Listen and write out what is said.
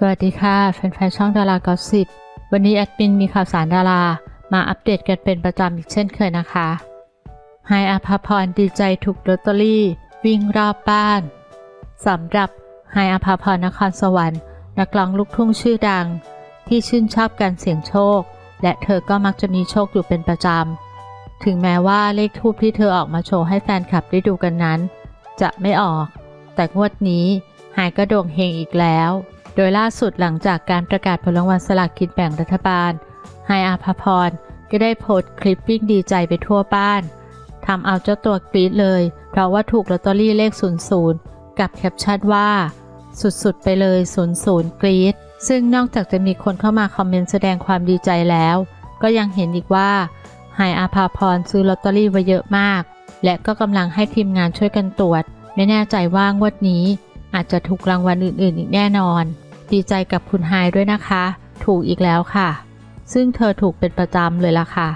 สวัสดีค่ะแฟนๆช่องดารากอสิบวันนี้แอดมินมีข่าวสารดารา มาอัปเดตกันเป็นประจำอีกเช่นเคยนะคะไฮอาภาพรดีใจถูกลอตเตอรี่ วิ่งรอบบ้านสำหรับไฮอาภาพรนครสวรรค์ นักร้องลูกทุ่งชื่อดัง ที่ชื่นชอบการเสี่ยงโชค และเธอก็มักจะมีโชคอยู่เป็นประจำ ถึงแม้ว่าเลขทูปที่เธอออกมาโชว์ให้แฟนคลับได้ดูกันนั้น จะไม่ออก แต่งวดนี้หายก็โด่งเฮงอีกแล้ว โดยล่าสุดหลังจากการประกาศผลรางวัลสลากกินแบ่งรัฐบาลไฮอาภพรก็ได้โพสต์คลิปวิ่งดีใจไปทั่วบ้านทำเอาเจ้าตัวกรี๊ดเลย เพราะว่าถูกลอตเตอรี่เลข 00 กับแคปชั่นว่า สุดๆ ไปเลย 00 กรี๊ดซึ่งนอกจากจะมีคนเข้ามาคอมเมนต์แสดงความดีใจแล้ว ก็ยังเห็นอีกว่าไฮอาภาพรซื้อลอตเตอรี่ไว้เยอะมาก และก็กำลังให้ทีมงานช่วยกันตรวจ ไม่แน่ใจว่างวดนี้ อาจจะถูกรางวัลอื่น ๆ อีกแน่นอน ดีใจกับคุณไฮด้วยนะคะ ถูกอีกแล้วค่ะ ซึ่งเธอถูกเป็นประจำเลยล่ะค่ะ